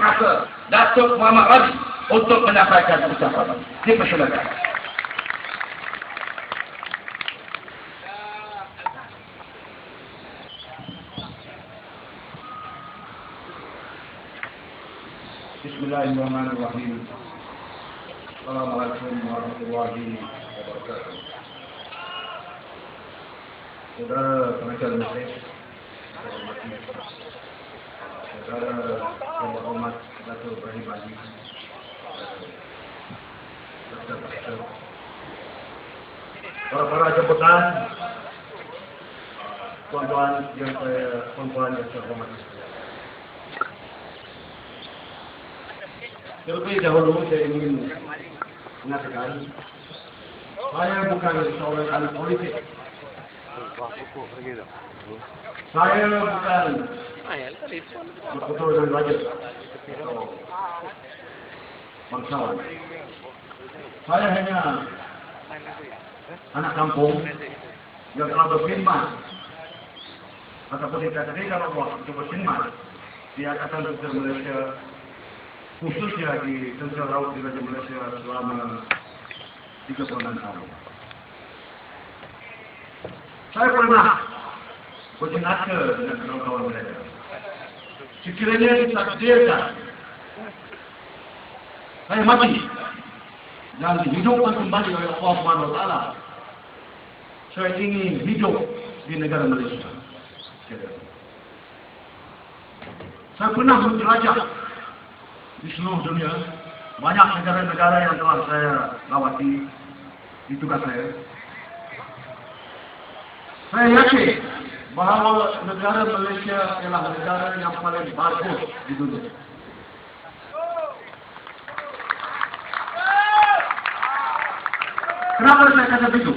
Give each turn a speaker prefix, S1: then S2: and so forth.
S1: masa Datuk Muhammad Rabi untuk menyampaikan ucapan. Dipersilakan. Bismillahirrahmanirrahim. Assalamualaikum warahmatullahi wabarakatuh. Saudara saya hormati saudara yang berhormat Datuk Ibrahim. Pastor, para-para jemputan, tuan-tuan yang saya, tuan-tuan yang saya hormati. Terlebih dahulu saya ingin mengatakan saya bukan seorang ahli politik. Saya bukan berkutur dengan raja atau bangsawan. Saya hanya anak kampung yang telah berkhidmat ataupun dikatakan Allah untuk berkhidmat di Angkatan Tentera Malaysia khususnya di Tentera Laut di Raja Malaysia selama 36 tahun. Saya pernah berjenaka dengan kawan-kawan mereka. Sekiranya ditakdirkan saya mati dan dihidupkan kembali oleh Allah Subhanahu Wa Taala. Saya ingin hidup di negara Malaysia. Saya pernah menjelajah di seluruh dunia. Banyak negara-negara yang telah saya lawati di tugas saya. Saya yakin bahawa negara Malaysia ialah negara yang paling bagus di dunia. Kenapa saya kata begitu?